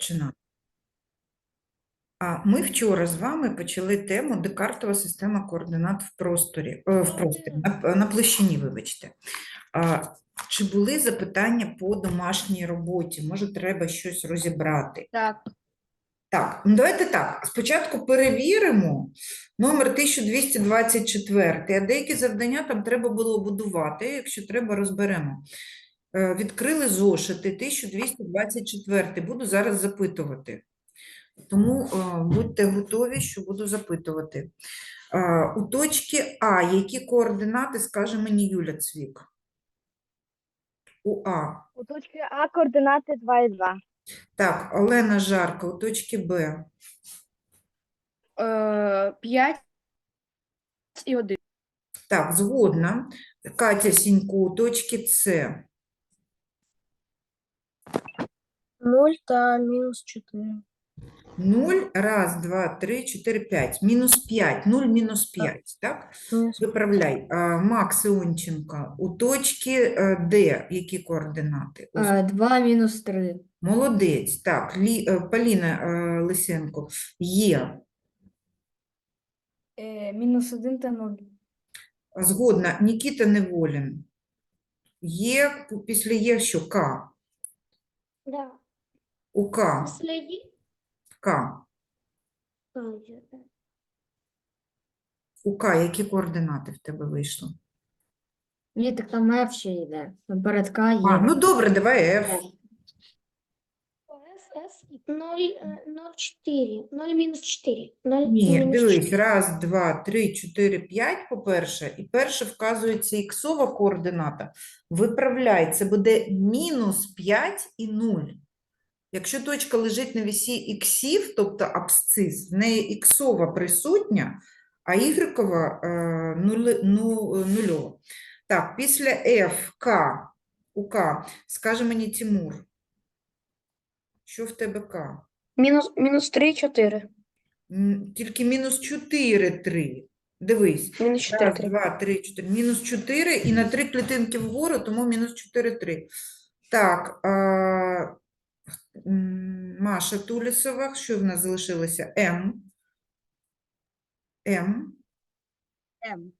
починати. А ми вчора з вами почали тему Декартова система координат в просторі, е, в просторі на, на площині, вибачте. А, чи були запитання по домашній роботі? Може, треба щось розібрати? Так. Так, ну давайте так. Спочатку перевіримо номер 1224, а деякі завдання там треба було будувати, якщо треба, розберемо. Е, Відкрили зошити 1224, буду зараз запитувати. Тому е, будьте готові, що буду запитувати. Е, У точці А, які координати, скаже мені Юля Цвік? У А. У точці А координати 2 і 2. Так, Олена Жарка, у точці Б. 5 і 1. Так, згодна. Катя Сінько, у точці С. 0 та мінус 4. 0, раз, два, три, чотири, п'ять. Мінус 5, 0 мінус 5, так? Виправляй. А, Макс Іонченко, у точці е, Д які координати? Ось 2 мінус 3. Молодець. Так, Лі, е, Поліна е, Лисенко, є. Мінус 1 та 0. Згодна. Нікіта Неволін. Є, після є що? К. Да. У К. Следи. К. У К які координати в тебе вийшло? Ні, так там F ще йде. Перед К є. А, ну добре, давай F. С, 0, 0, 4. 0 4. Ні, дивись, раз, два, три, чотири, п'ять, по-перше, і перше вказується іксова координата. Виправляй, це буде мінус 5 і 0. Якщо точка лежить на вісі іксів, тобто абсцис, в неї іксова присутня, а ігрекова е, нули- ну, е, нульова. Так, після F, К, у К, скаже мені Тимур, що в тебе К? Минус, минус 3, 4. М, Тільки мінус 4, 3. Дивись. Минус 4, Раз, 3. два, три, чотири. Мінус 4 і на 3 клітинки вгору, тому мінус 4, 3. Так, а, м, Маша Тулісова, що в нас залишилося? М. М. М.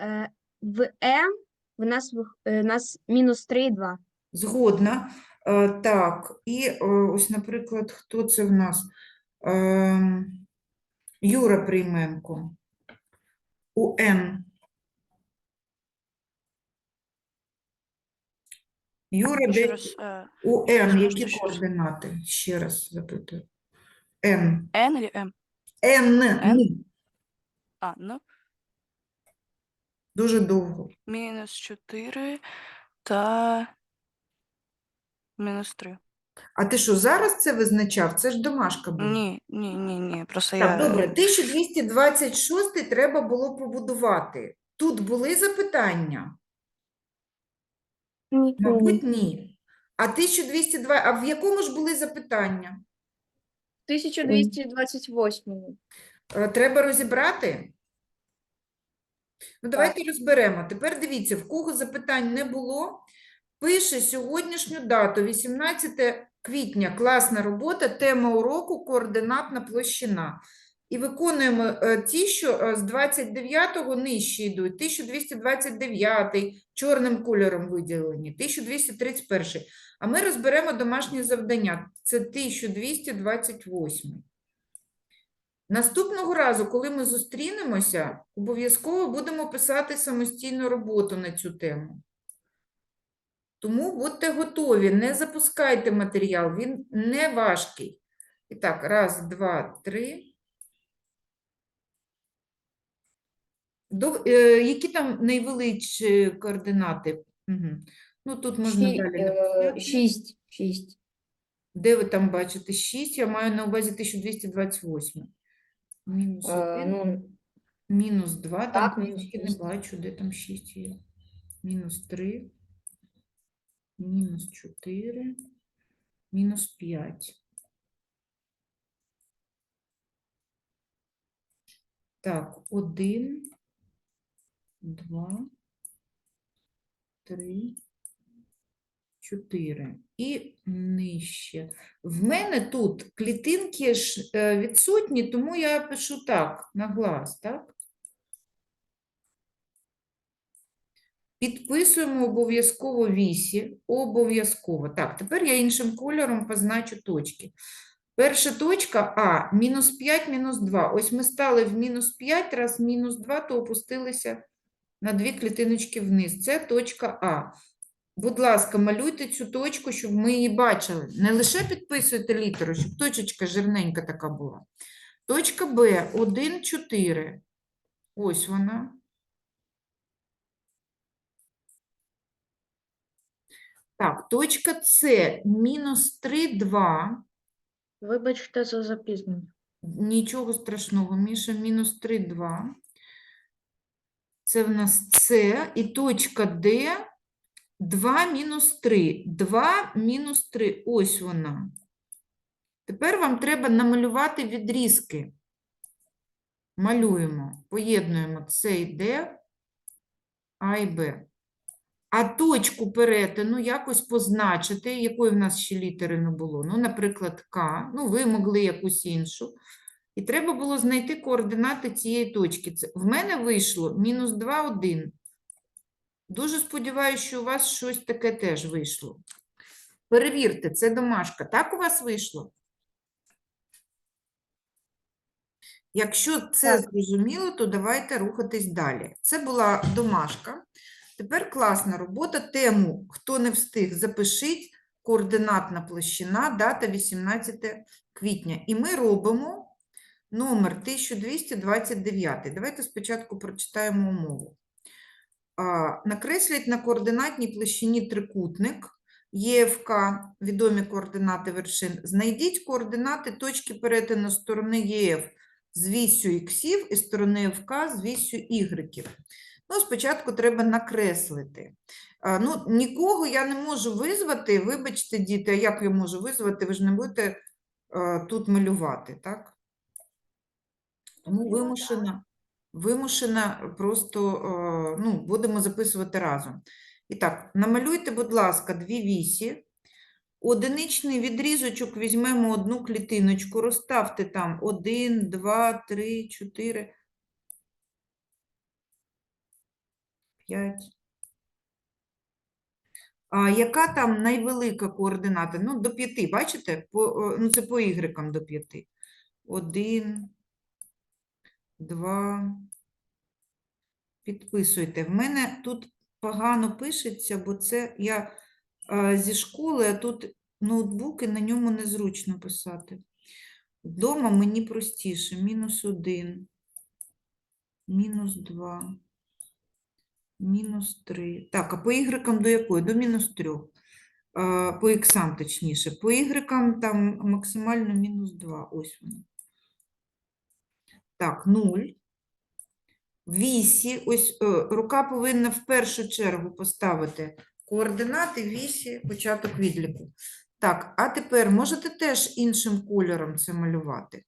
Е, В М в нас, вих- е, нас мінус 3 і 2. Згодна. Е, Так, і е, ось, наприклад, хто це в нас? Ем, Юра Прийменко. У Н. Юра, де е, у Н які координати? Ще раз запитую. Н. N или? Н. Н? Н. А, ну, Дуже довго. мінус 4 та мінус 3. А ти що, зараз це визначав? Це ж домашка була. Ні, ні, ні, ні, просто Так, я... добре, 1226 треба було побудувати. Тут були запитання? Мабуть, ні. А 1202, а в якому ж були запитання? 1228. Е, Треба розібрати? Ну, давайте розберемо. Тепер дивіться, в кого запитань не було, пише сьогоднішню дату, 18 квітня, класна робота, тема уроку координатна площина. І виконуємо е, ті, що е, з 29-го нижче йдуть. 1229 чорним кольором виділені, 1231. А ми розберемо домашнє завдання. Це 1228. Наступного разу, коли ми зустрінемося, обов'язково будемо писати самостійну роботу на цю тему. Тому будьте готові, не запускайте матеріал, він не важкий. І так, раз, два, три. До, е, які там найвеличі координати? Угу. Ну, тут можна далі написати. 6. 6. Де ви там бачите 6? Я маю на увазі 1228. Мінус 1. Ну, Мінус 2, там Так, мінус не бачу, де там 6 є. Мінус 3, мінус 4, мінус 5. Так, 1, 2, 3, 4 і нижче. В мене тут клітинки ж е, відсутні, тому я пишу так, на глаз, так? Підписуємо обов'язково вісі, обов'язково. Так, тепер я іншим кольором позначу точки. Перша точка А, мінус 5, мінус 2. Ось ми стали в мінус 5, раз мінус 2, то опустилися на дві клітиночки вниз. Це точка А. Будь ласка, малюйте цю точку, щоб ми її бачили. Не лише підписуйте літеру, щоб точечка жирненька така була. Точка Б, 1, 4. Ось вона. Так, точка С, мінус 3, 2. Вибачте за запізнення. Нічого страшного, Міша, мінус 3, 2. Це в нас С і точка Д 2 мінус 3. 2 мінус 3. Ось вона. Тепер вам треба намалювати відрізки. Малюємо, поєднуємо С і Д, А і Б. А точку перетину якось позначити, якої в нас ще літери не було. Ну, наприклад, К, ну, ви могли якусь іншу. І треба було знайти координати цієї точки. Це, в мене вийшло мінус 2, 1. Дуже сподіваюся, що у вас щось таке теж вийшло. Перевірте, це домашка. Так у вас вийшло? Якщо це зрозуміло, то давайте рухатись далі. Це була домашка. Тепер класна робота. Тему, хто не встиг, запишіть. Координатна площина, дата 18 квітня. І ми робимо номер 1229. Давайте спочатку прочитаємо умову. Накресліть на координатній площині трикутник ЄФК, відомі координати вершин. Знайдіть координати точки перетину сторони ЄФ з вісю іксів і сторони ФК з вісю ігреків. Ну, спочатку треба накреслити. Ну, нікого я не можу визвати. Вибачте, діти, а як я можу визвати? Ви ж не будете тут малювати, так? Тому вимушена, вимушена просто, ну, будемо записувати разом. І так, намалюйте, будь ласка, дві вісі. Одиничний відрізочок візьмемо одну клітиночку, розставте там 1, 2, 3, 4, 5. А яка там найвелика координата? Ну, до 5, бачите? По, ну, це по ігрекам до 5. 1, 2. Підписуйте. В мене тут погано пишеться, бо це я а, зі школи, а тут ноутбук і на ньому незручно писати. Вдома мені простіше. Мінус 1, мінус 2, мінус 3. Так, а по ігрекам до якої? До мінус 3. По іксам, точніше. По ігрекам там максимально мінус 2. Ось воно. Так, 0. Вісі, ось е, рука повинна в першу чергу поставити координати вісі, початок відліку. Так, а тепер можете теж іншим кольором це малювати.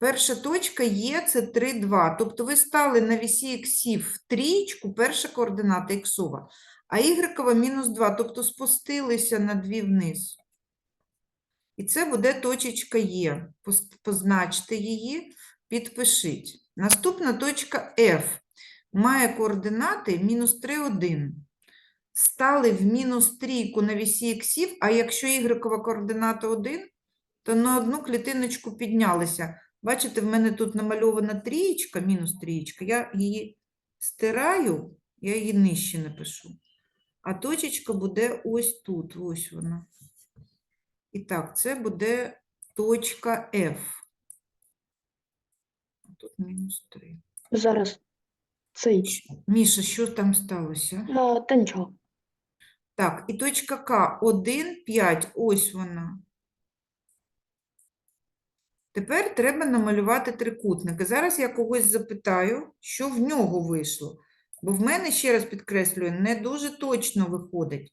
Перша точка є, це 3, 2. Тобто ви стали на вісі іксів в трієчку, перша координата іксова, а ігрекова мінус 2, тобто спустилися на 2 вниз. І це буде точечка Є. Позначте її, підпишіть. Наступна точка F має координати мінус 3, 1. Стали в мінус трійку на вісі іксів, а якщо ігрекова координата 1, то на одну клітиночку піднялися. Бачите, в мене тут намальована трієчка, мінус трієчка, я її стираю, я її нижче напишу. А точечка буде ось тут, ось вона. І так, це буде точка F. Тут мінус 3. Зараз. Цей. Міша, що там сталося? А, та нічого. Так, і точка К 1, 5, ось вона. Тепер треба намалювати трикутники. Зараз я когось запитаю, що в нього вийшло. Бо в мене, ще раз підкреслюю, не дуже точно виходить.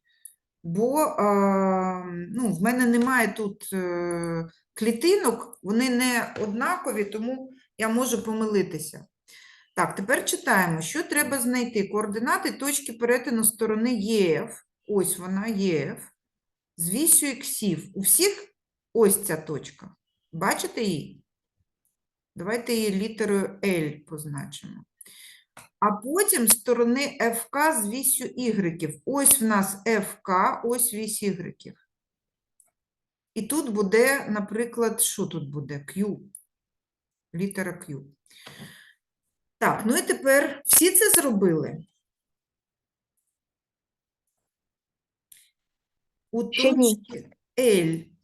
Бо а, ну, в мене немає тут е, клітинок, вони не однакові, тому я можу помилитися. Так, тепер читаємо, що треба знайти. Координати точки перетину сторони ЄФ. Ось вона, ЄФ. з вісю іксів. У всіх ось ця точка. Бачите її? Давайте її літерою L позначимо. А потім сторони FK з вісю Y. Ось в нас FK, ось вісь Y. І тут буде, наприклад, що тут буде? Q. Літера Q. Так, ну і тепер всі це зробили. У точці L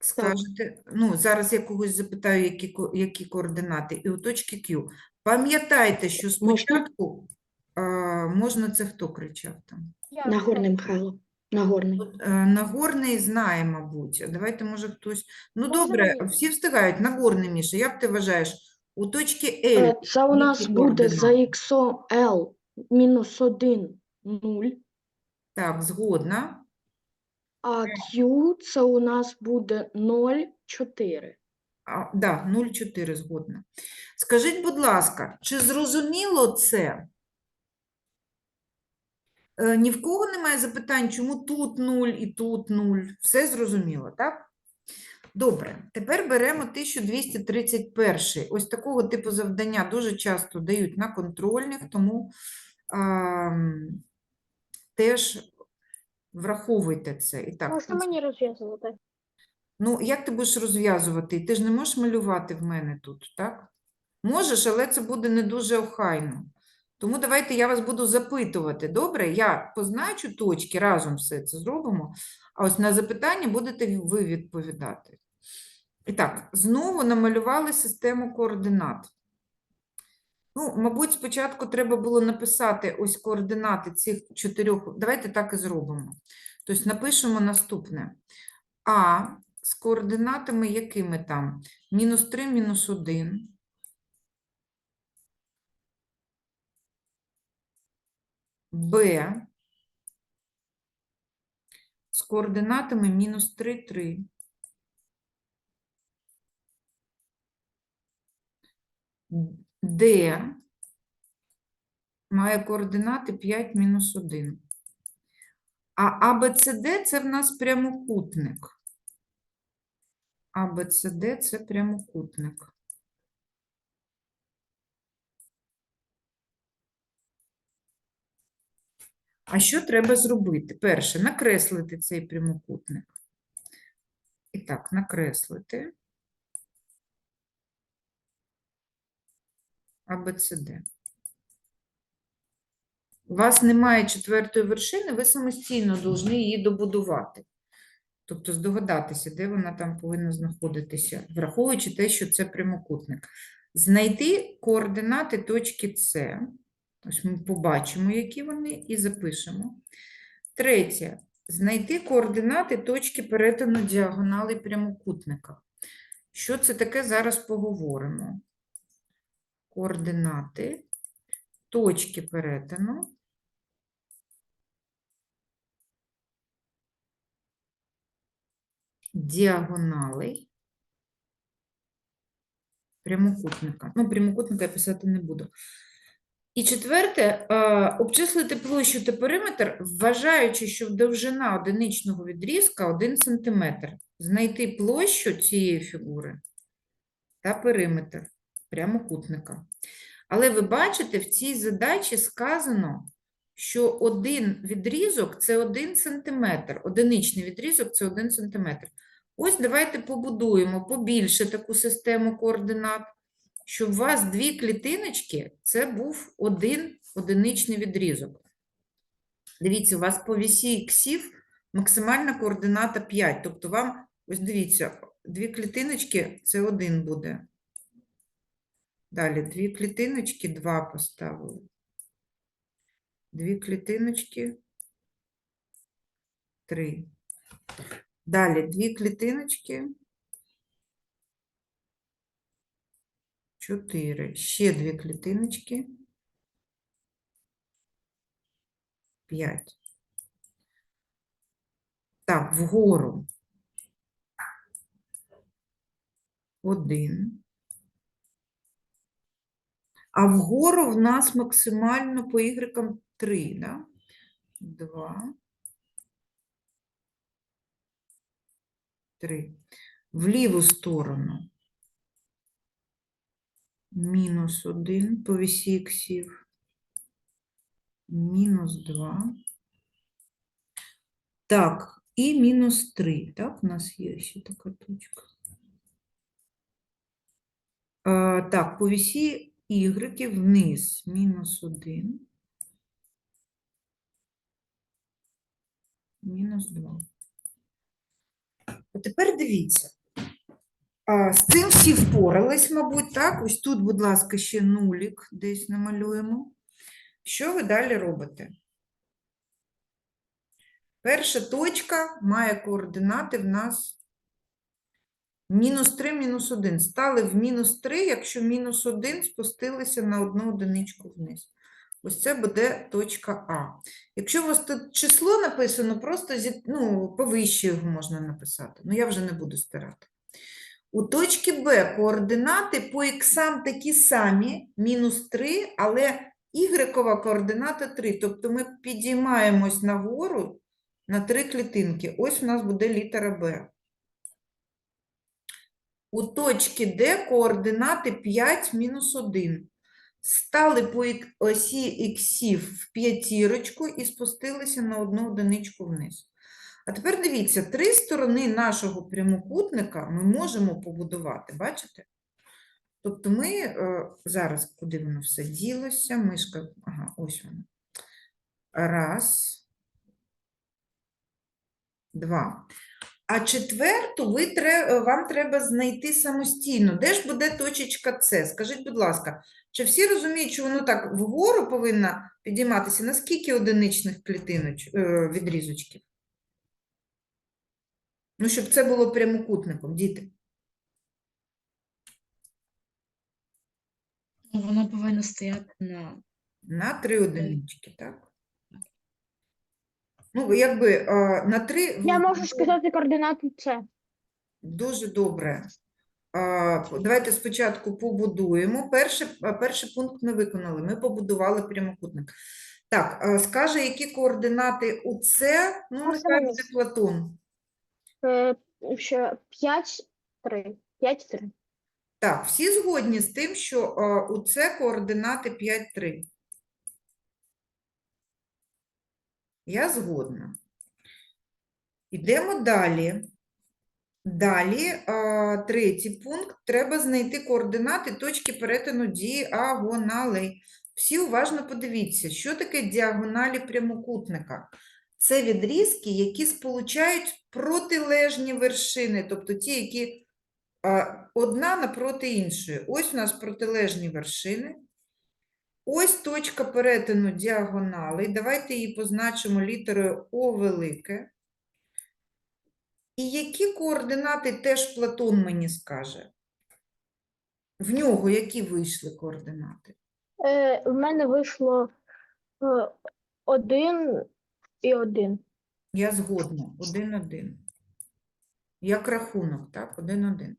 скажете, ну, зараз я когось запитаю, які, ко- які координати, і у точки Q. Пам'ятайте, що Можна? спочатку а, можна це хто кричав там? Нагорний Михайло. Нагорний. От, е, Нагорний знає, мабуть. Давайте, може, хтось. Ну, Можна добре, мені? всі встигають. Нагорний, Міша, як ти вважаєш? У точки Е, L, Це у нас які буде за координати? іксом L мінус 1, 0, так, згодна. А Q це у нас буде 0, 4. А, да, 0,4 згодна. Скажіть, будь ласка, чи зрозуміло це? Е, Ні в кого немає запитань, чому тут 0 і тут 0? Все зрозуміло, так? Добре, тепер беремо 1231. Ось такого типу завдання дуже часто дають на контрольних, тому ам, теж враховуйте це. І так, Можна мені розв'язувати? Ну, як ти будеш розв'язувати? Ти ж не можеш малювати в мене тут, так? Можеш, але це буде не дуже охайно. Тому давайте я вас буду запитувати. Добре? Я позначу точки, разом все це зробимо. А ось на запитання будете ви відповідати. І так, знову намалювали систему координат. Ну, мабуть, спочатку треба було написати ось координати цих чотирьох. Давайте так і зробимо. Тобто напишемо наступне. А з координатами якими там? Мінус 3, мінус 1. Б з координатами мінус 3, 3. Д має координати 5 мінус 1. А АБЦД це в нас прямокутник. АБЦД це прямокутник. А що треба зробити? Перше, накреслити цей прямокутник. І так, накреслити. АБЦД. У вас немає четвертої вершини, ви самостійно повинні її добудувати. Тобто здогадатися, де вона там повинна знаходитися, враховуючи те, що це прямокутник. Знайти координати точки С. Ось ми побачимо, які вони, і запишемо. Третє. Знайти координати точки перетину діагоналей прямокутника. Що це таке, зараз поговоримо. Координати точки перетину діагоналей прямокутника. Ну, прямокутника я писати не буду. І четверте, е, обчислити площу та периметр, вважаючи, що довжина одиничного відрізка 1 см. Знайти площу цієї фігури та периметр прямокутника. Але ви бачите, в цій задачі сказано, що один відрізок це 1 см, одиничний відрізок це 1 см. Ось давайте побудуємо побільше таку систему координат, щоб у вас дві клітиночки це був один одиничний відрізок. Дивіться, у вас по вісі іксів максимальна координата 5. Тобто вам, ось дивіться, дві клітиночки це 1 буде. Далі дві клітиночки 2 поставили. Дві клітиночки 3. Далі дві клітиночки 4. Ще дві клітиночки 5. Так, вгору 1. А вгору в нас максимально по Y 3, да? 2. 3. В ліву сторону мінус 1 по вісі іксів, мінус 2. Так, і мінус 3. Так, у нас є ще така точка. А, так, по вісі Y вниз мінус 1. Мінус 2. А тепер дивіться. З цим всі впорались, мабуть, так? Ось тут, будь ласка, ще нулік десь намалюємо. Що ви далі робите? Перша точка має координати в нас мінус 3, мінус 1. Стали в мінус 3, якщо мінус 1 спустилися на одну одиничку вниз. Ось це буде точка А. Якщо у вас тут число написано, просто зі, ну, повище його можна написати. Ну, я вже не буду стирати. У точці Б координати по іксам такі самі, мінус 3, але ігрекова координата 3. Тобто ми підіймаємось нагору на три клітинки. Ось у нас буде літера Б. У точці Д координати 5 мінус 1. Стали по осі іксів в п'ятірочку і спустилися на одну одиничку вниз. А тепер дивіться, три сторони нашого прямокутника ми можемо побудувати, бачите? Тобто ми е, зараз, куди воно все ділося, мишка, ага, ось воно. Раз, два. А четверту ви тре- е, вам треба знайти самостійно. Де ж буде точечка С? Скажіть, будь ласка, чи всі розуміють, що воно так вгору повинно підійматися? На скільки одиничних клітиноч, е, відрізочків? Ну, щоб це було прямокутником, діти. Воно повинно стояти на На три одинички, так? Ну, якби е, на три. Я можу сказати координати С. Дуже добре. А, Давайте спочатку побудуємо. Перший, перший пункт ми виконали. Ми побудували прямокутник. Так, скаже, які координати у С, ну, нехай буде Платон. Е, Ще 5, 3. 5, 3. Так, всі згодні з тим, що у С координати 5, 3. Я згодна. Йдемо далі. Далі, третій пункт. Треба знайти координати точки перетину діагоналей. Всі уважно подивіться, що таке діагоналі прямокутника. Це відрізки, які сполучають протилежні вершини, тобто ті, які одна напроти іншої. Ось у нас протилежні вершини. Ось точка перетину діагоналей. Давайте її позначимо літерою О велике. І які координати теж Платон мені скаже? В нього які вийшли координати? Е, в мене вийшло 1 і 1. Я згодна. Один-один. Як рахунок, так? Один-один.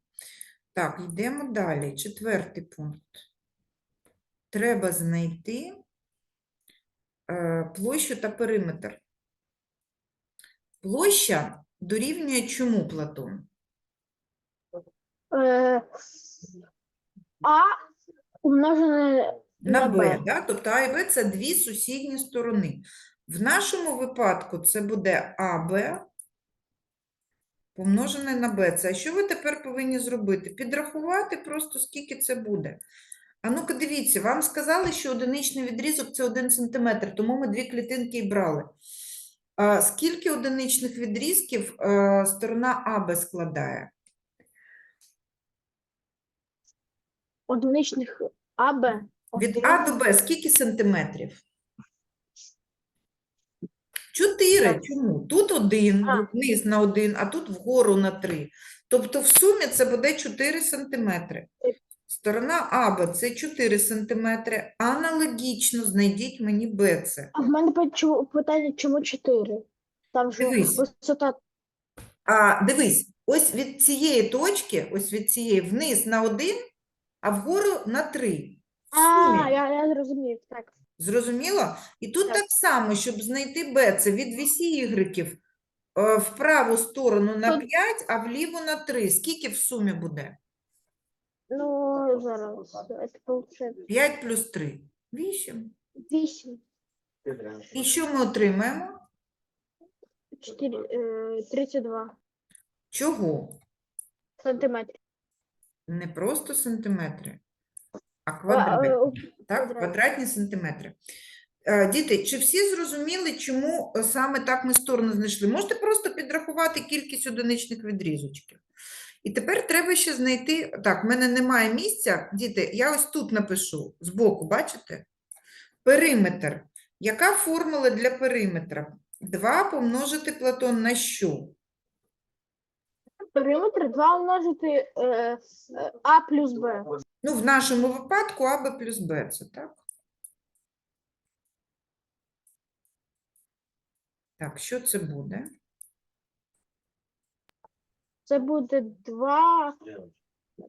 Так, йдемо далі. Четвертий пункт. Треба знайти е, площу та периметр. Площа дорівнює чому, Платон? Е, А умножене На Б, Б. да? тобто А і Б це дві сусідні сторони. В нашому випадку це буде АБ помножене на Б. Це що ви тепер повинні зробити? Підрахувати просто, скільки це буде. А ну-ка дивіться, вам сказали, що одиничний відрізок це 1 см, тому ми дві клітинки і брали. А скільки одиничних відрізків е, сторона АБ складає? одиничних АБ. Від А до Б скільки сантиметрів? Чотири. Чому? Тут один, А. вниз на один, а тут вгору на три. Тобто в сумі це буде 4 сантиметри. Сторона АБ це 4 сантиметри. Аналогічно знайдіть мені БЦ. А в мене почу- питання, чому 4? Там же Дивись. висота А дивись, ось від цієї точки, ось від цієї вниз на один, а вгору на три. А, я, я зрозумів, так. Зрозуміло? І тут Так. так само, щоб знайти b, це від вісі ігреків е, в праву сторону на Тут- 5, а вліву на 3. Скільки в сумі буде? Ну, зараз. Це получается 5 плюс 3. 8. 8. І що ми отримаємо? 4, е, 32 Чого? сантиметрів. Не просто сантиметри, а А, квадратні. е, Так, квадрат. квадратні сантиметри. Е, Діти, чи всі зрозуміли, чому е, саме так ми сторону знайшли? Можете просто підрахувати кількість одиничних відрізочків. І тепер треба ще знайти. Так, в мене немає місця. Діти, я ось тут напишу збоку, бачите? Периметр. Яка формула для периметра? 2 помножити Платон на що? Периметр 2 умножити е, е, А плюс Б. Ну, в нашому випадку АБ плюс Б, це так? Так, що це буде? Це буде 2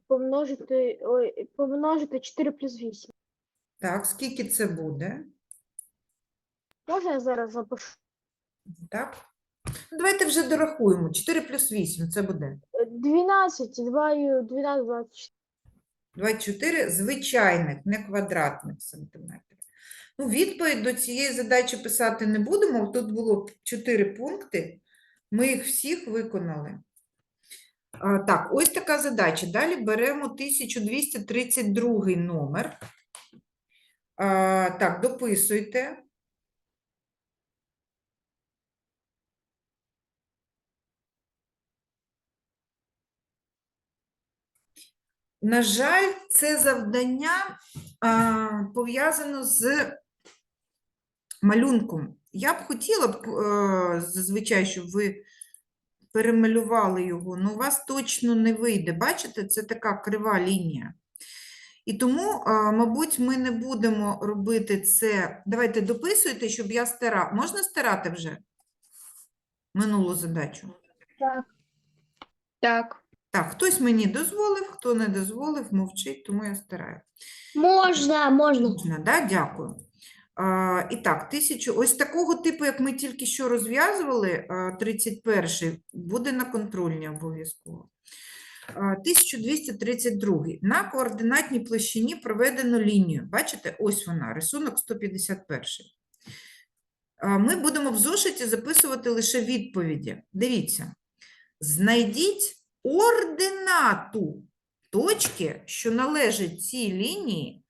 помножити, ой, помножити 4 плюс 8. Так, скільки це буде? Можна я зараз запишу? Так? Ну, Давайте вже дорахуємо. 4 плюс 8 це буде Е, 12, 2 і 12, 24. 24 звичайних, не квадратних сантиметрів. Ну, відповідь до цієї задачі писати не будемо. Тут було 4 пункти. Ми їх всіх виконали. Так, ось така задача. Далі беремо 1232 номер. Так, дописуйте. На жаль, це завдання пов'язано з малюнком. Я б хотіла б, е, зазвичай, щоб ви перемалювали його, але у вас точно не вийде. Бачите, це така крива лінія. І тому, мабуть, ми не будемо робити це. Давайте дописуйте, щоб я стара. Можна старати вже минулу задачу? Так. Так, хтось мені дозволив, хто не дозволив, мовчить, тому я стараю. Можна, можна. Можна, да? Дякую. А, і так, тисячу, ось такого типу, як ми тільки що розв'язували, 31-й, буде на контрольні обов'язково. 1232. На координатній площині проведено лінію. Бачите, ось вона, рисунок 151. Ми будемо в зошиті записувати лише відповіді. Дивіться. Знайдіть ординату точки, що належить цій лінії,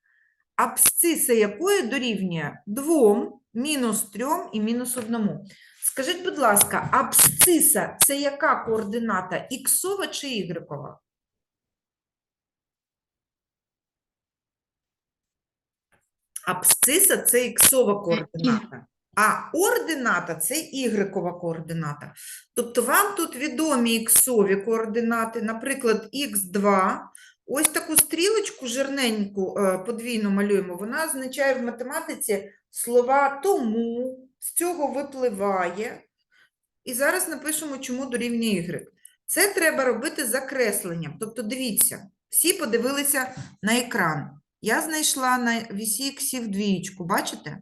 абсциса якої дорівнює 2, мінус 3 і мінус 1. Скажіть, будь ласка, абсциса це яка координата? Іксова чи ігрекова? Абсциса це іксова координата, а ордината це ігрекова координата. Тобто вам тут відомі іксові координати, наприклад, х2. Ось таку стрілочку жирненьку е, подвійно малюємо. Вона означає в математиці слова тому, з цього випливає. І зараз напишемо, чому дорівнює y. Це треба робити закресленням. Тобто, дивіться, всі подивилися на екран. Я знайшла на вісі іксів двієчку, бачите?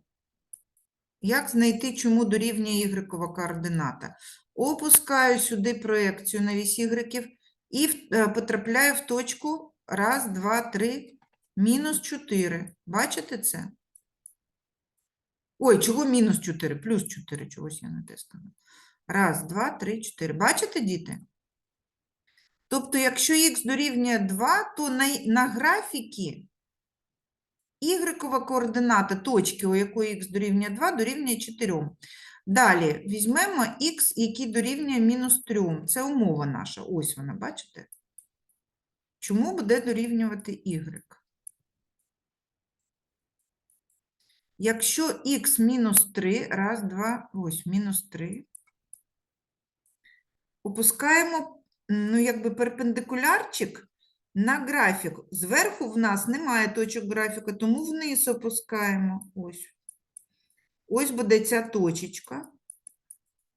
Як знайти, чому дорівнює ігрекова координата? Опускаю сюди проекцію на вісь ігреків і е, потрапляю в точку раз, два, три, мінус 4. Бачите це? Ой, чого мінус 4? Плюс 4, чогось я натиснула. Раз, два, три, чотири. Бачите, діти? Тобто, якщо х дорівнює 2, то на, на графіки ігрекова координата точки, у якої х дорівнює 2, дорівнює 4. Далі візьмемо х, який дорівнює мінус 3. Це умова наша. Ось вона, бачите? Чому буде дорівнювати y? Якщо х мінус 3, раз, два, ось, мінус 3, опускаємо, ну, якби перпендикулярчик на графік. Зверху в нас немає точок графіка, тому вниз опускаємо. Ось. Ось буде ця точечка.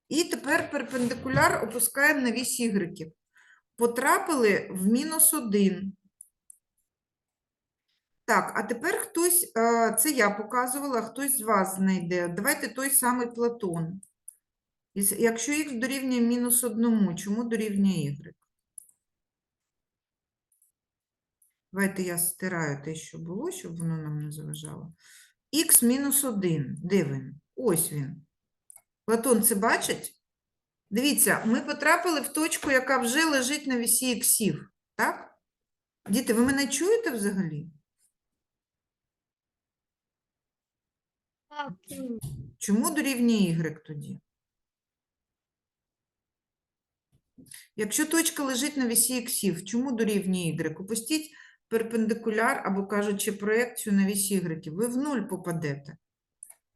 І тепер перпендикуляр опускаємо на вісь ігреків. Потрапили в мінус 1. Так, а тепер хтось, е, це я показувала, хтось з вас знайде. Давайте той самий Платон. Якщо х дорівнює мінус одному, чому дорівнює y? Давайте я стираю те, що було, щоб воно нам не заважало. Х мінус 1. Де він? Ось він. Платон це бачить? Дивіться, ми потрапили в точку, яка вже лежить на вісі іксів. Так? Діти, ви мене чуєте взагалі? Так, Чому дорівнює y тоді? Якщо точка лежить на вісі іксів, чому дорівнює y? Опустіть перпендикуляр або, кажучи, проекцію на вісі y. Ви в нуль попадете.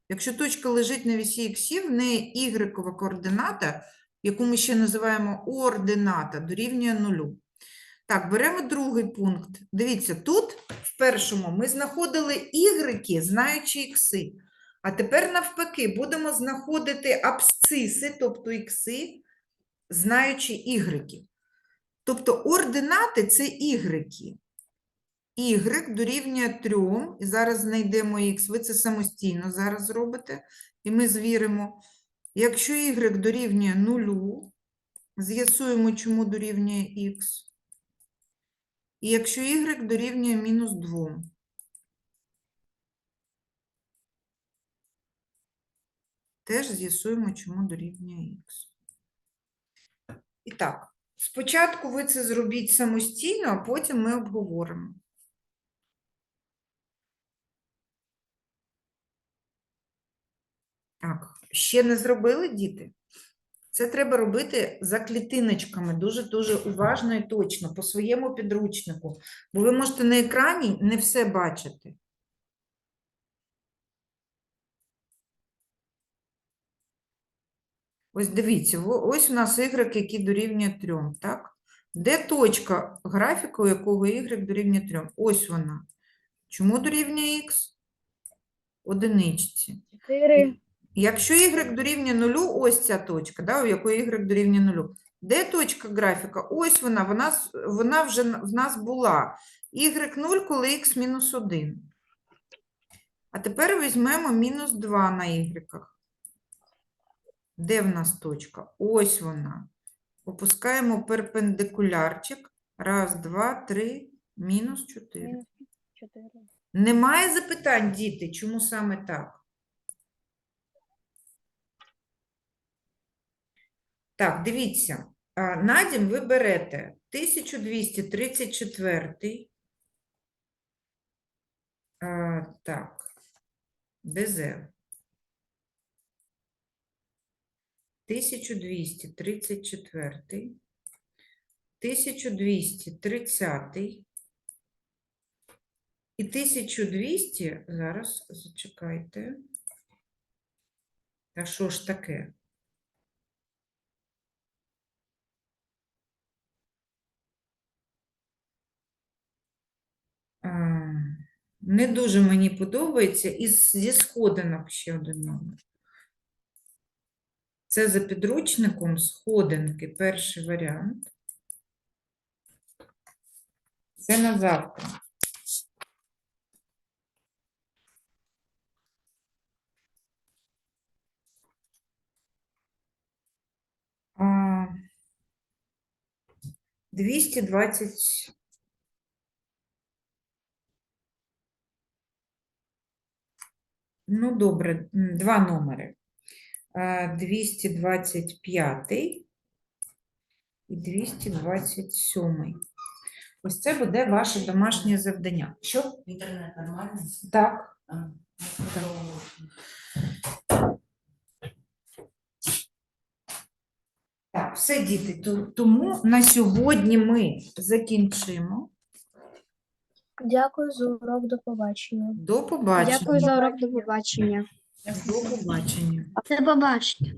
Якщо точка лежить на вісі іксів, в неї y координата, яку ми ще називаємо ордината, дорівнює нулю. Так, беремо другий пункт. Дивіться, тут в першому ми знаходили ігреки, знаючи ікси. А тепер навпаки, будемо знаходити абсциси, тобто ікси, знаючи ігреки. Тобто ординати це ігреки. Y дорівнює 3, і зараз знайдемо х. Ви це самостійно зараз зробите, і ми звіримо. Якщо y дорівнює 0, з'ясуємо, чому дорівнює х. І якщо y дорівнює мінус 2. Теж з'ясуємо, чому дорівнює х. І так, спочатку ви це зробіть самостійно, а потім ми обговоримо. Так, ще не зробили діти? Це треба робити за клітиночками, дуже-дуже уважно і точно, по своєму підручнику, бо ви можете на екрані не все бачити. Ось дивіться, ось у нас y, який дорівнює 3, так? Де точка графіку, якого y дорівнює 3? Ось вона. Чому дорівнює х? Одиничці. 4. Якщо y дорівнює нулю, ось ця точка, да, у якої y дорівнює нулю. Де точка графіка? Ось вона, вона, вона вже в нас була. y 0, коли x мінус 1. А тепер візьмемо мінус 2 на y. Де в нас точка? Ось вона. Опускаємо перпендикулярчик. Раз, два, три, мінус 4. 4. Немає запитань, діти, чому саме так? Так, дивіться. а, На дім ви берете 1234. а, Так, ДЗ. 1234. 1230. І 1200, зараз зачекайте. Та що ж таке? Не дуже мені подобається. І зі сходинок ще один номер. Це за підручником сходинки, перший варіант. Це на завтра. А, 220. Ну, добре, два номери. А, 225 і 227. Ось це буде ваше домашнє завдання. Що? Інтернет нормальний? Так. А, ну, здорово. Так, все, діти. то- Тому на сьогодні ми закінчимо. Дякую за урок, до побачення. До побачення. Дякую за урок. До побачення. До побачення. До побачення.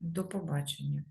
До побачення.